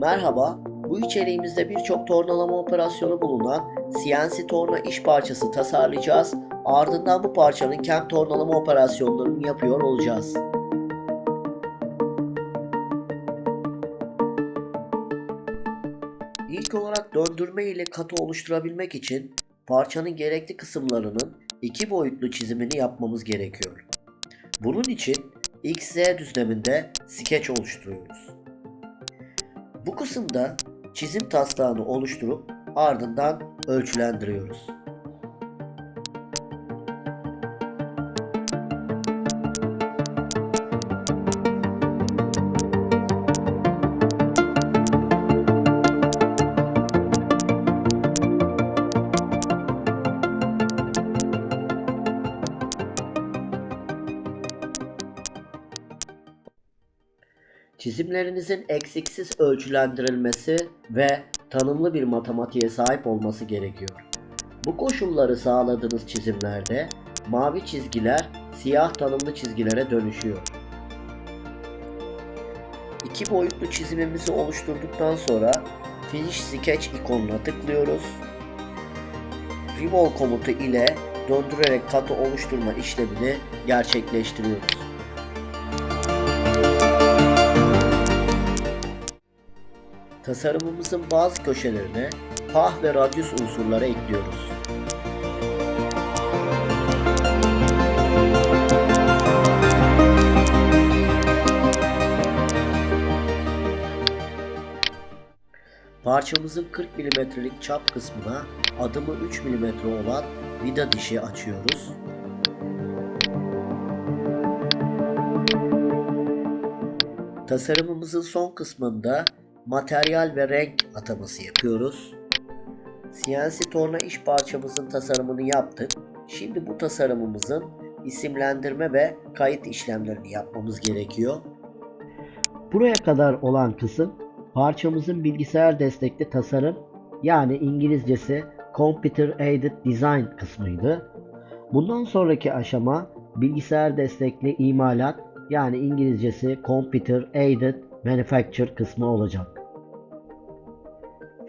Merhaba, bu içeriğimizde birçok tornalama operasyonu bulunan CNC torna iş parçası tasarlayacağız. Ardından bu parçanın kem tornalama operasyonlarını yapıyor olacağız. İlk olarak döndürme ile katı oluşturabilmek için parçanın gerekli kısımlarının iki boyutlu çizimini yapmamız gerekiyor. Bunun için XZ düzleminde skeç oluşturuyoruz. Bu kısımda çizim taslağını oluşturup ardından ölçülendiriyoruz. Çizimlerinizin eksiksiz ölçülendirilmesi ve tanımlı bir matematiğe sahip olması gerekiyor. Bu koşulları sağladığınız çizimlerde mavi çizgiler siyah tanımlı çizgilere dönüşüyor. İki boyutlu çizimimizi oluşturduktan sonra Finish Sketch ikonuna tıklıyoruz. Revolve komutu ile döndürerek katı oluşturma işlemini gerçekleştiriyoruz. Tasarımımızın bazı köşelerine pah ve radyus unsurları ekliyoruz. Parçamızın 40 mm'lik çap kısmına adımı 3 mm olan vida dişi açıyoruz. Tasarımımızın son kısmında materyal ve renk ataması yapıyoruz. CNC torna iş parçamızın tasarımını yaptık. Şimdi bu tasarımımızın isimlendirme ve kayıt işlemlerini yapmamız gerekiyor. Buraya kadar olan kısım parçamızın bilgisayar destekli tasarım yani İngilizcesi Computer Aided Design kısmıydı. Bundan sonraki aşama bilgisayar destekli imalat yani İngilizcesi Computer Aided Manufacture kısmı olacak.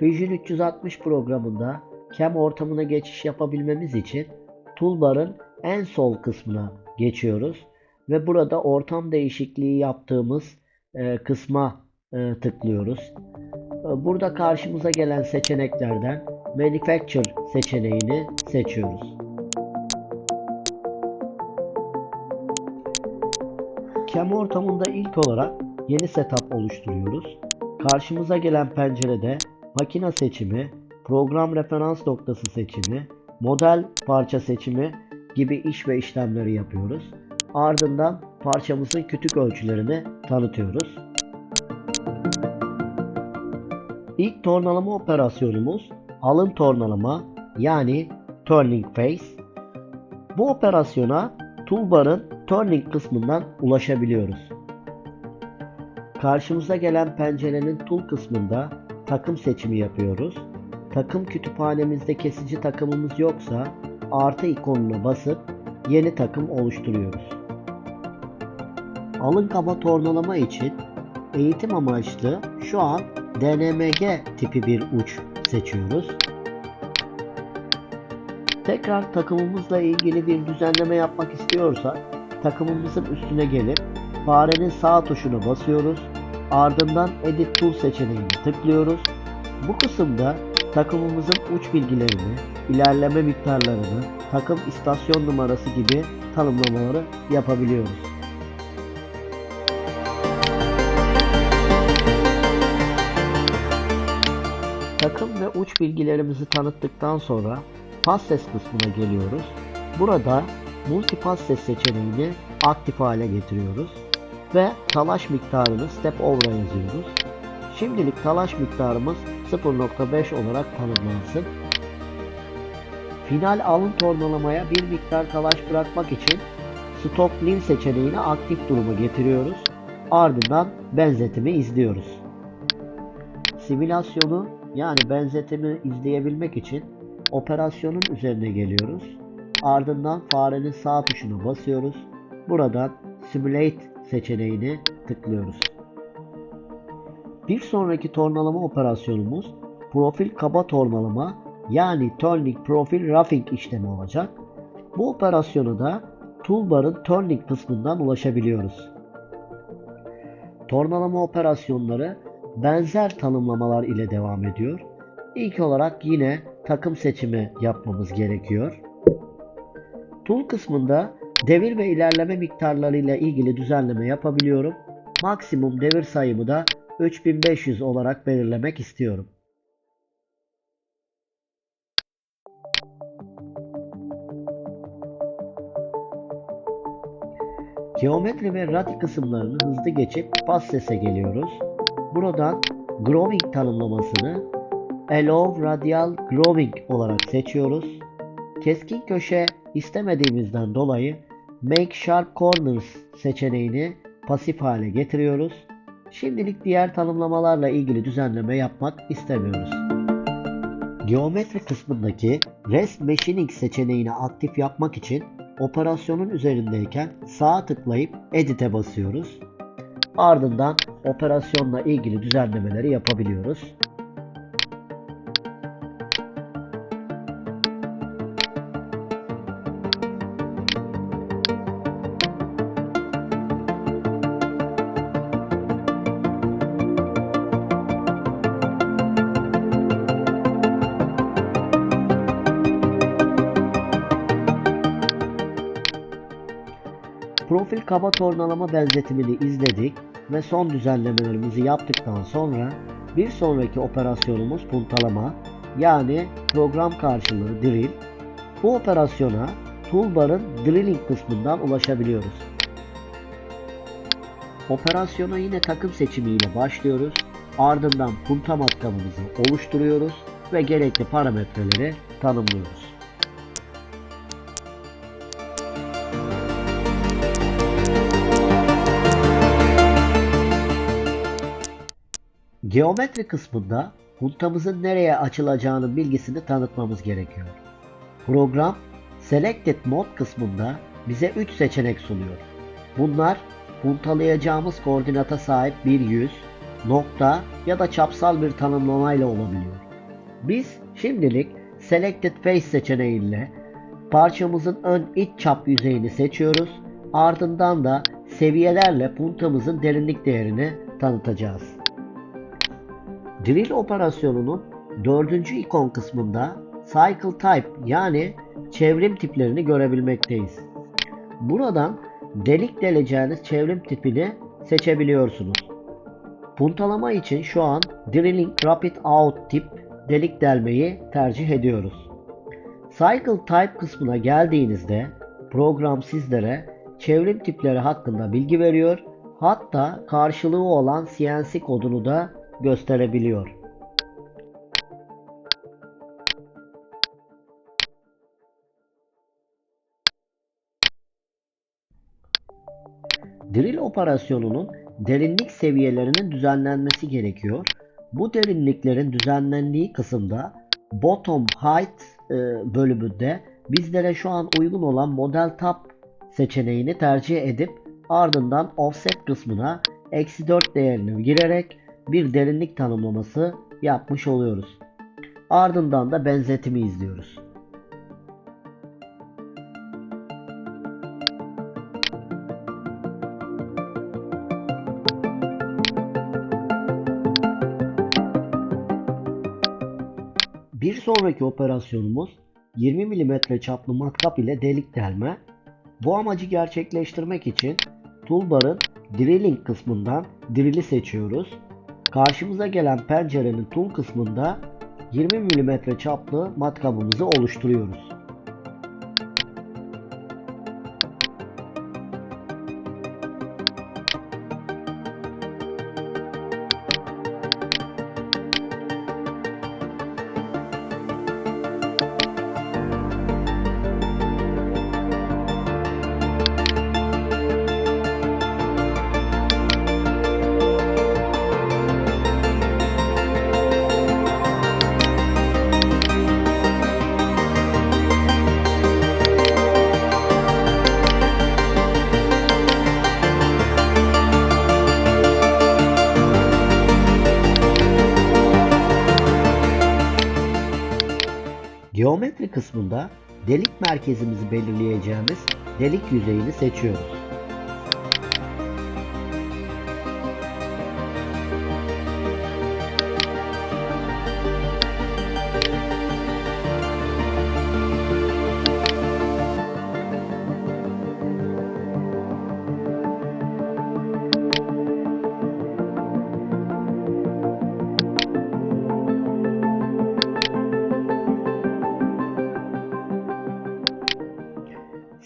Fusion 360 programında CAM ortamına geçiş yapabilmemiz için toolbar'ın en sol kısmına geçiyoruz ve burada ortam değişikliği yaptığımız e, kısma e, tıklıyoruz. E, burada karşımıza gelen seçeneklerden Manufacture seçeneğini seçiyoruz. CAM ortamında ilk olarak yeni setup oluşturuyoruz. Karşımıza gelen pencerede makine seçimi, program referans noktası seçimi, model parça seçimi gibi iş ve işlemleri yapıyoruz. Ardından parçamızın kütük ölçülerini tanıtıyoruz. İlk tornalama operasyonumuz alın tornalama yani turning face. Bu operasyona toolbar'ın turning kısmından ulaşabiliyoruz. Karşımıza gelen pencerenin tool kısmında takım seçimi yapıyoruz. Takım kütüphanemizde kesici takımımız yoksa artı ikonuna basıp yeni takım oluşturuyoruz. Alın kaba tornalama için eğitim amaçlı şu an DNMG tipi bir uç seçiyoruz. Tekrar takımımızla ilgili bir düzenleme yapmak istiyorsak takımımızın üstüne gelip farenin sağ tuşuna basıyoruz. Ardından Edit Tool seçeneğine tıklıyoruz. Bu kısımda takımımızın uç bilgilerini, ilerleme miktarlarını, takım istasyon numarası gibi tanımlamaları yapabiliyoruz. Takım ve uç bilgilerimizi tanıttıktan sonra Passes kısmına geliyoruz. Burada Multipass ses seçeneğini aktif hale getiriyoruz ve talaş miktarını step over'a yazıyoruz. Şimdilik talaş miktarımız 0.5 olarak tanımlansın. Final alın tornalamaya bir miktar talaş bırakmak için Stop Lean seçeneğini aktif duruma getiriyoruz. Ardından benzetimi izliyoruz. Simülasyonu yani benzetimi izleyebilmek için operasyonun üzerine geliyoruz. Ardından farenin sağ tuşuna basıyoruz. Buradan Simulate seçeneğini tıklıyoruz. Bir sonraki tornalama operasyonumuz profil kaba tornalama yani turning profil roughing işlemi olacak. Bu operasyonu da toolbar'ın turning kısmından ulaşabiliyoruz. Tornalama operasyonları benzer tanımlamalar ile devam ediyor. İlk olarak yine takım seçimi yapmamız gerekiyor. Tool kısmında devir ve ilerleme miktarları ile ilgili düzenleme yapabiliyorum. Maksimum devir sayımı da 3500 olarak belirlemek istiyorum. Geometri ve radi kısımlarını hızlı geçip bas sese geliyoruz. Buradan growing tanımlamasını Allow Radial Growing olarak seçiyoruz. Keskin köşe istemediğimizden dolayı Make Sharp Corners seçeneğini pasif hale getiriyoruz. Şimdilik diğer tanımlamalarla ilgili düzenleme yapmak istemiyoruz. Geometri kısmındaki Rest Machining seçeneğini aktif yapmak için operasyonun üzerindeyken sağa tıklayıp Edit'e basıyoruz. Ardından operasyonla ilgili düzenlemeleri yapabiliyoruz. Kaba tornalama benzetimini izledik ve son düzenlemelerimizi yaptıktan sonra bir sonraki operasyonumuz puntalama yani program karşılığı drill. Bu operasyona toolbar'ın drilling kısmından ulaşabiliyoruz. Operasyona yine takım seçimiyle başlıyoruz. Ardından punta matkabımızı oluşturuyoruz ve gerekli parametreleri tanımlıyoruz. Geometri kısmında puntamızın nereye açılacağının bilgisini tanıtmamız gerekiyor. Program Selected Mode kısmında bize 3 seçenek sunuyor. Bunlar puntalayacağımız koordinata sahip bir yüz, nokta ya da çapsal bir tanımlamayla olabiliyor. Biz şimdilik Selected Face seçeneğiyle parçamızın ön iç çap yüzeyini seçiyoruz. Ardından da seviyelerle puntamızın derinlik değerini tanıtacağız. Drill operasyonunun dördüncü ikon kısmında Cycle Type yani çevrim tiplerini görebilmekteyiz. Buradan delik deleceğiniz çevrim tipini seçebiliyorsunuz. Puntalama için şu an Drilling Rapid Out tip delik delmeyi tercih ediyoruz. Cycle Type kısmına geldiğinizde program sizlere çevrim tipleri hakkında bilgi veriyor. Hatta karşılığı olan CNC kodunu da gösterebiliyor. Drill operasyonunun derinlik seviyelerinin düzenlenmesi gerekiyor. Bu derinliklerin düzenlendiği kısımda bottom height e, bölümünde bizlere şu an uygun olan model tab seçeneğini tercih edip ardından offset kısmına eksi 4 değerini girerek bir derinlik tanımlaması yapmış oluyoruz. Ardından da benzetimi izliyoruz. Bir sonraki operasyonumuz 20 mm çaplı matkap ile delik delme. Bu amacı gerçekleştirmek için toolbar'ın drilling kısmından drill'i seçiyoruz. Karşımıza gelen pencerenin tool kısmında 20 mm çaplı matkabımızı oluşturuyoruz. Kısmında delik merkezimizi belirleyeceğimiz delik yüzeyini seçiyoruz.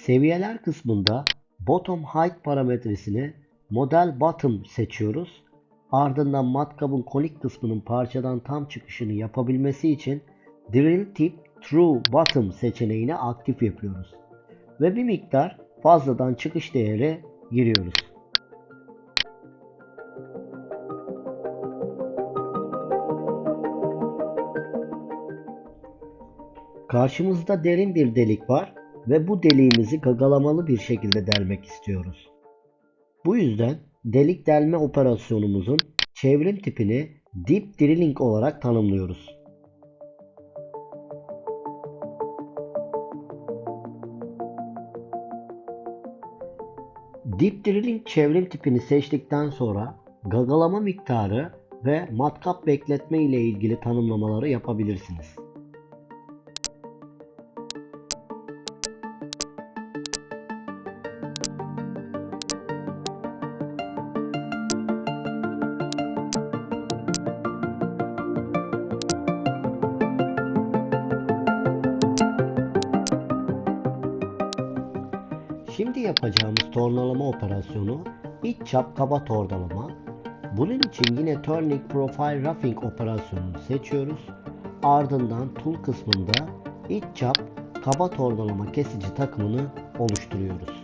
Seviyeler kısmında bottom height parametresini model bottom seçiyoruz. Ardından matkabın konik kısmının parçadan tam çıkışını yapabilmesi için drill tip true bottom seçeneğini aktif yapıyoruz. Ve bir miktar fazladan çıkış değeri giriyoruz. Karşımızda derin bir delik var ve bu deliğimizi gagalamalı bir şekilde delmek istiyoruz. Bu yüzden delik delme operasyonumuzun çevrim tipini Deep Drilling olarak tanımlıyoruz. Deep Drilling çevrim tipini seçtikten sonra gagalama miktarı ve matkap bekletme ile ilgili tanımlamaları yapabilirsiniz. İç çap kaba tornalama. Bunun için yine Turning Profile Roughing operasyonunu seçiyoruz. Ardından tool kısmında iç çap kaba tornalama kesici takımını oluşturuyoruz.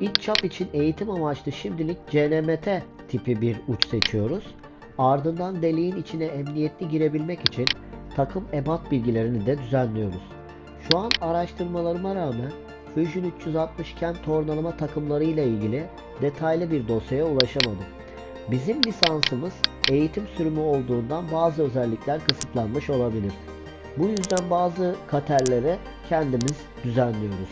İç çap için eğitim amaçlı şimdilik CNMT tipi bir uç seçiyoruz. Ardından deliğin içine emniyetli girebilmek için takım ebat bilgilerini de düzenliyoruz. Şu an araştırmalarıma rağmen Fusion 360 Cam tornalama takımları ile ilgili detaylı bir dosyaya ulaşamadım. Bizim lisansımız eğitim sürümü olduğundan bazı özellikler kısıtlanmış olabilir. Bu yüzden bazı katerleri kendimiz düzenliyoruz.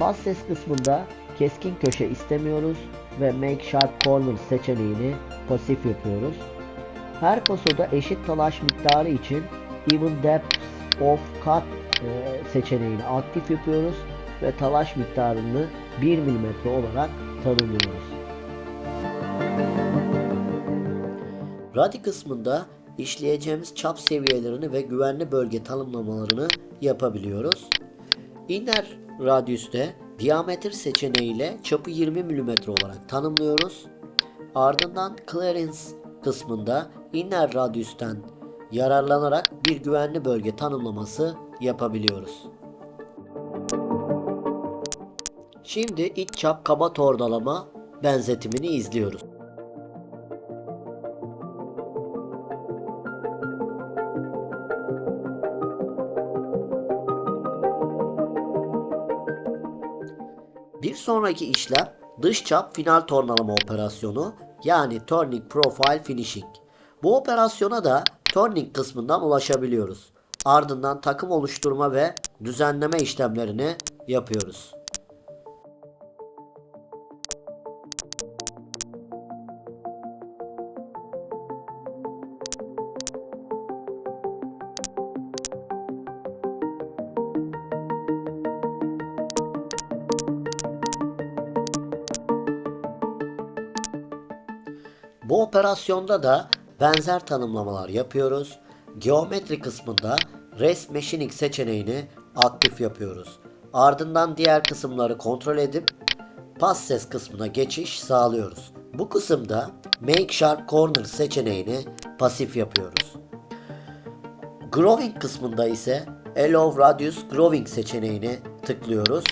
Bas ses kısmında keskin köşe istemiyoruz ve Make Sharp Corner seçeneğini pasif yapıyoruz. Her pasoda eşit talaş miktarı için Even Depth of Cut e, seçeneğini aktif yapıyoruz ve talaş miktarını 1 mm olarak tanımlıyoruz. Radi kısmında işleyeceğimiz çap seviyelerini ve güvenli bölge tanımlamalarını yapabiliyoruz. Inner radyüste diametre seçeneğiyle çapı 20 mm olarak tanımlıyoruz. Ardından clearance kısmında inner radyüsten yararlanarak bir güvenli bölge tanımlaması yapabiliyoruz. Şimdi iç çap kaba tornalama benzetimini izliyoruz. Bir sonraki işlem dış çap final tornalama operasyonu yani Turning Profile Finishing. Bu operasyona da turning kısmından ulaşabiliyoruz. Ardından takım oluşturma ve düzenleme işlemlerini yapıyoruz. Bu operasyonda da benzer tanımlamalar yapıyoruz. Geometri kısmında Rest Machining seçeneğini aktif yapıyoruz. Ardından diğer kısımları kontrol edip pas ses kısmına geçiş sağlıyoruz. Bu kısımda Make Sharp Corner seçeneğini pasif yapıyoruz. Growing kısmında ise Allow Radius Growing seçeneğini tıklıyoruz.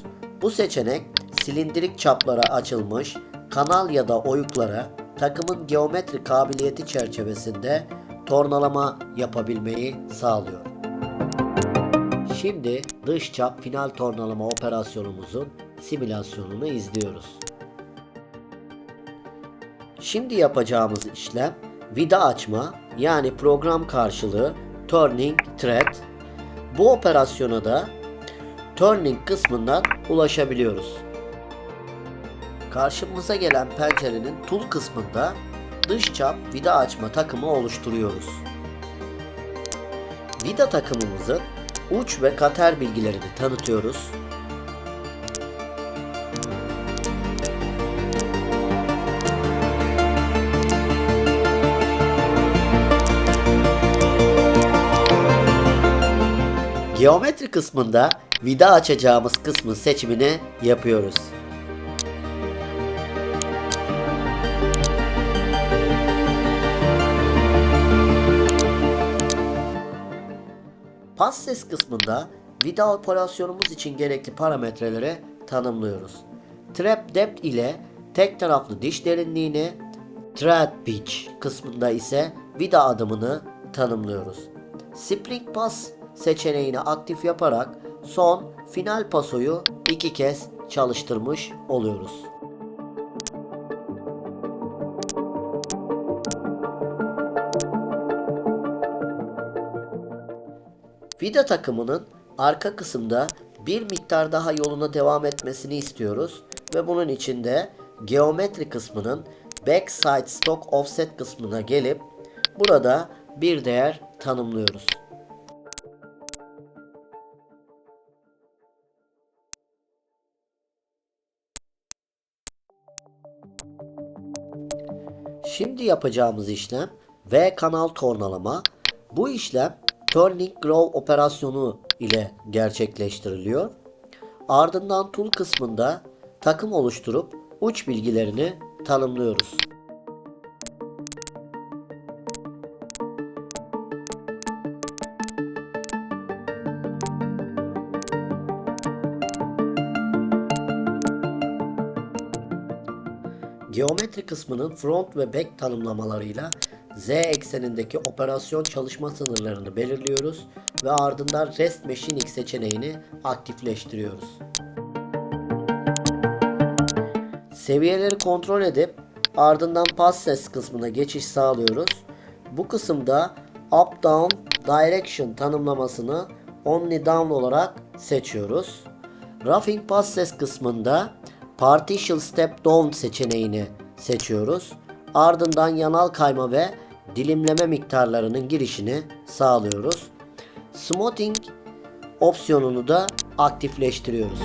Bu seçenek silindirik çaplara açılmış kanal ya da oyuklara takımın geometri kabiliyeti çerçevesinde tornalama yapabilmeyi sağlıyor. Şimdi dış çap final tornalama operasyonumuzun simülasyonunu izliyoruz. Şimdi yapacağımız işlem vida açma yani program karşılığı turning thread. Bu operasyona da turning kısmından ulaşabiliyoruz. Karşımıza gelen pencerenin tool kısmında dış çap vida açma takımı oluşturuyoruz. Vida takımımızın uç ve kater bilgilerini tanıtıyoruz. Geometri kısmında vida açacağımız kısmın seçimini yapıyoruz. Passes kısmında vida operasyonumuz için gerekli parametreleri tanımlıyoruz. Trap depth ile tek taraflı diş derinliğini, thread pitch kısmında ise vida adımını tanımlıyoruz. Spring pass seçeneğini aktif yaparak son final pasoyu iki kez çalıştırmış oluyoruz. Vida takımının arka kısımda bir miktar daha yoluna devam etmesini istiyoruz ve bunun için de geometri kısmının backside stock offset kısmına gelip burada bir değer tanımlıyoruz. Şimdi yapacağımız işlem V kanal tornalama. Bu işlem Turning Grow operasyonu ile gerçekleştiriliyor. Ardından tool kısmında takım oluşturup uç bilgilerini tanımlıyoruz. Geometri kısmının front ve back tanımlamalarıyla Z eksenindeki operasyon çalışma sınırlarını belirliyoruz ve ardından Rest Machining seçeneğini aktifleştiriyoruz. Seviyeleri kontrol edip ardından Passes kısmına geçiş sağlıyoruz. Bu kısımda Up Down Direction tanımlamasını Only Down olarak seçiyoruz. Roughing Passes kısmında Partial Step Down seçeneğini seçiyoruz. Ardından yanal kayma ve dilimleme miktarlarının girişini sağlıyoruz. Smoothing opsiyonunu da aktifleştiriyoruz.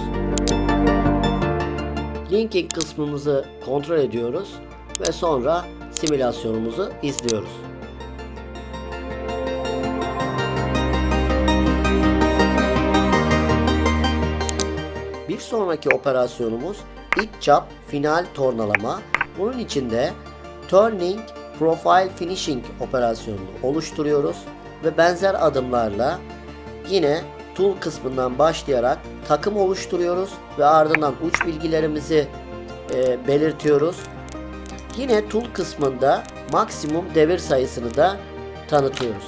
Linking kısmımızı kontrol ediyoruz ve sonra simülasyonumuzu izliyoruz. Bir sonraki operasyonumuz iç çap final tornalama. Bunun içinde Turning Profile Finishing operasyonunu oluşturuyoruz ve benzer adımlarla yine tool kısmından başlayarak takım oluşturuyoruz ve ardından uç bilgilerimizi e, belirtiyoruz. Yine tool kısmında maksimum devir sayısını da tanıtıyoruz.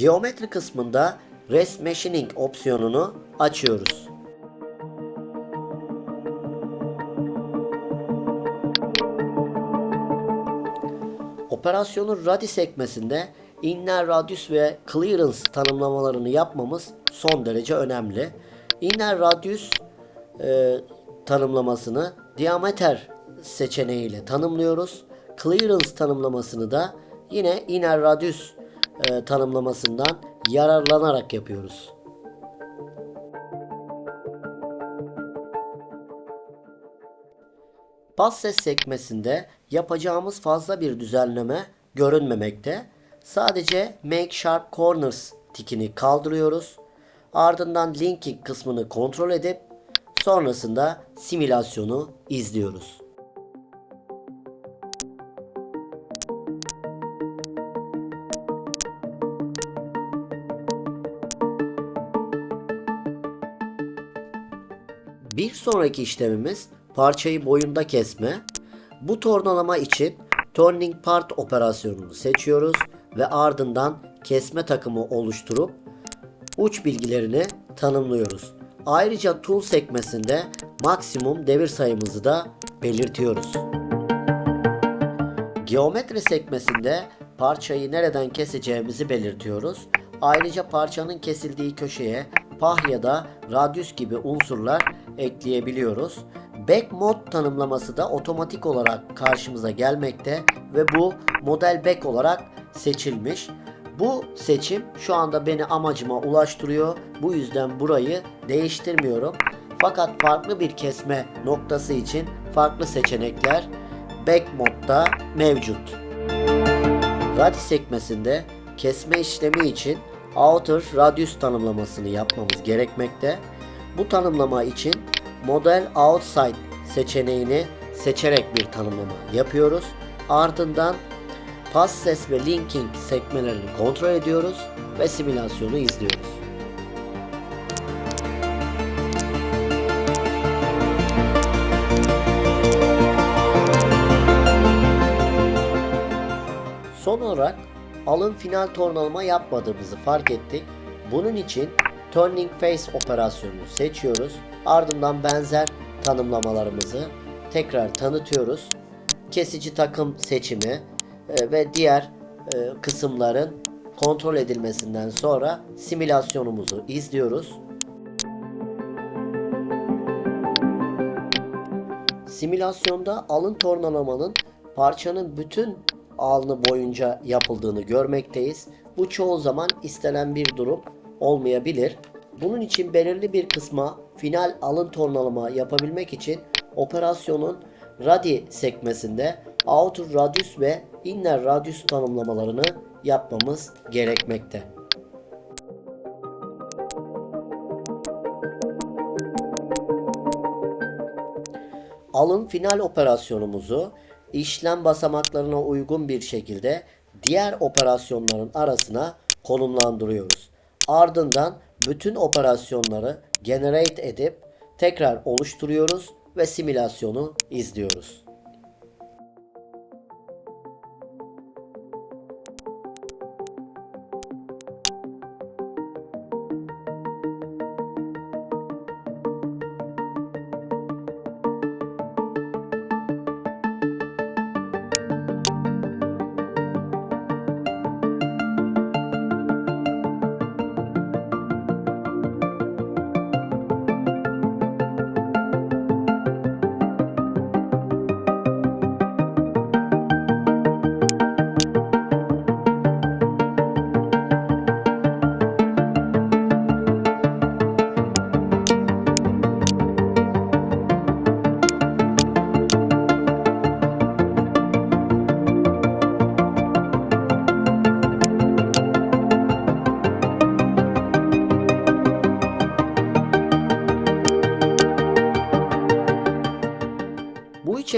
Geometri kısmında Rest Machining opsiyonunu açıyoruz. Operasyonun radi sekmesinde inner radius ve clearance tanımlamalarını yapmamız son derece önemli. Inner radius e, tanımlamasını diameter seçeneğiyle tanımlıyoruz. Clearance tanımlamasını da yine inner radius e, tanımlamasından yararlanarak yapıyoruz. Bas ses sekmesinde yapacağımız fazla bir düzenleme görünmemekte. Sadece Make Sharp Corners tikini kaldırıyoruz. Ardından linking kısmını kontrol edip sonrasında simülasyonu izliyoruz. Sonraki işlemimiz parçayı boyunda kesme. Bu tornalama için turning part operasyonunu seçiyoruz ve ardından kesme takımı oluşturup uç bilgilerini tanımlıyoruz. Ayrıca tool sekmesinde maksimum devir sayımızı da belirtiyoruz. Geometri sekmesinde parçayı nereden keseceğimizi belirtiyoruz. Ayrıca parçanın kesildiği köşeye pah da radyüs gibi unsurlar ekleyebiliyoruz. Back mod tanımlaması da otomatik olarak karşımıza gelmekte ve bu model back olarak seçilmiş. Bu seçim şu anda beni amacıma ulaştırıyor. Bu yüzden burayı değiştirmiyorum. Fakat farklı bir kesme noktası için farklı seçenekler back modda mevcut. Radi sekmesinde kesme işlemi için outer radius tanımlamasını yapmamız gerekmekte. Bu tanımlama için model outside seçeneğini seçerek bir tanımlama yapıyoruz. Ardından pass ses ve linking sekmelerini kontrol ediyoruz ve simülasyonu izliyoruz. Son olarak alın final tornalama yapmadığımızı fark ettik. Bunun için Turning Face operasyonunu seçiyoruz. Ardından benzer tanımlamalarımızı tekrar tanıtıyoruz. Kesici takım seçimi e, ve diğer e, kısımların kontrol edilmesinden sonra simülasyonumuzu izliyoruz. Simülasyonda alın tornalamanın parçanın bütün alnı boyunca yapıldığını görmekteyiz. Bu çoğu zaman istenen bir durum olmayabilir. Bunun için belirli bir kısma final alın tornalama yapabilmek için operasyonun radi sekmesinde outer radius ve inner radius tanımlamalarını yapmamız gerekmekte. Alın final operasyonumuzu işlem basamaklarına uygun bir şekilde diğer operasyonların arasına konumlandırıyoruz. Ardından bütün operasyonları generate edip tekrar oluşturuyoruz ve simülasyonu izliyoruz.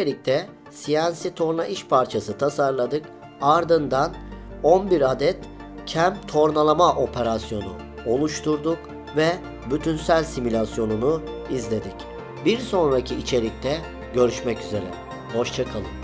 İçerikte CNC torna iş parçası tasarladık. Ardından 11 adet kem tornalama operasyonu oluşturduk ve bütünsel simülasyonunu izledik. Bir sonraki içerikte görüşmek üzere. Hoşçakalın.